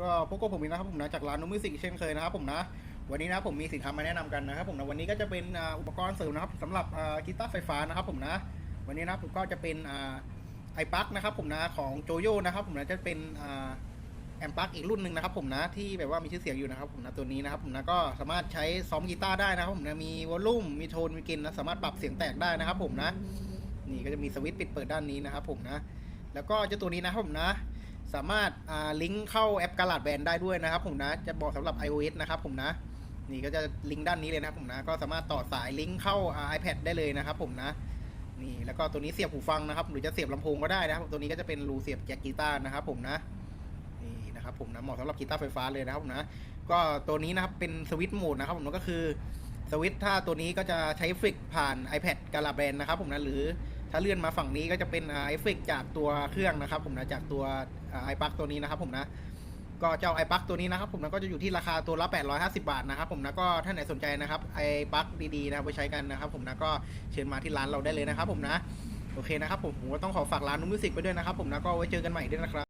ก็พบกับผมอีกนะครับผมนะจากร้านนุมิสิกเช่นเคยนะครับผมนะวันนี้นะผมมีสินค้ามาแนะนำกันนะครับผมนะวันนี้ก็จะเป็นอุปกรณ์เสริมนะครับสำหรับกีตาร์ไฟฟ้านะครับผมนะวันนี้นะผมก็จะเป็นไอปักนะครับผมนะของโจโยนะครับผมนะจะเป็นแอมปลั๊กอีกรุ่นหนึ่งนะครับผมนะที่แบบว่ามีชื่อเสียงอยู่นะครับผมนะตัวนี้นะครับผมนะก็สามารถใช้ซ้อมกีตาร์ได้นะครับผมนะมีวอลลุ่มมีโทนมีเกนนะสามารถปรับเสียงแตกได้นะครับผมนะนี่ก็จะมีสวิตช์ปิดเปิดด้านนี้นะครับผมนะแล้วก็เจ้าตัวนี้นะครับผมนะ สามารถลิงก์เข้าแอปกาลาดแบนได้ด้วยนะครับผมนะ จะบอกสำหรับ iOS นะครับผมนะ นี่ก็จะลิงก์ด้านนี้เลยนะครับผมนะ ก็สามารถต่อสายลิงก์เข้าอ่า iPad ได้เลยนะครับผมนะ นี่แล้วก็ตัวนี้เสียบหูฟังนะครับ หรือจะเสียบลำโพงก็ได้นะครับ ตัวนี้ก็จะเป็นรูเสียบแจ็คกีตาร์นะครับผมนะ นี่นะครับผมนะ เหมาะสำหรับกีตาร์ไฟฟ้าเลยนะครับผมนะ ก็ตัวนี้นะครับเป็นสวิตช์โหมดนะครับผมก็คือสวิตช์ถ้าตัวนี้ก็จะใช้ฟลิกผ่าน iPad กาลาแบนนะครับผมนะหรือ ถ้าเลื่อนมาฝั่งนี้ก็จะเป็นไอฟลิกจากตัวเครื่องนะครับ ผมนะจากตัวไอปักตัวนี้นะครับผมนะก็เจ้าไอปักตัวนี้นะครับผมนะก็จะอยู่ที่ราคาตัวละ 850 บาทนะครับผมนะก็ถ้าไหนสนใจนะครับไอปักดีๆนะไปใช้กันนะครับผมนะก็เชิญมาที่ร้านเราได้เลยนะครับผมนะโอเคนะครับผมผมก็ต้องขอฝากร้านนุ่มมิวสิกไปด้วยนะครับผมนะก็ไว้เจอกันใหม่ด้วยนะครับ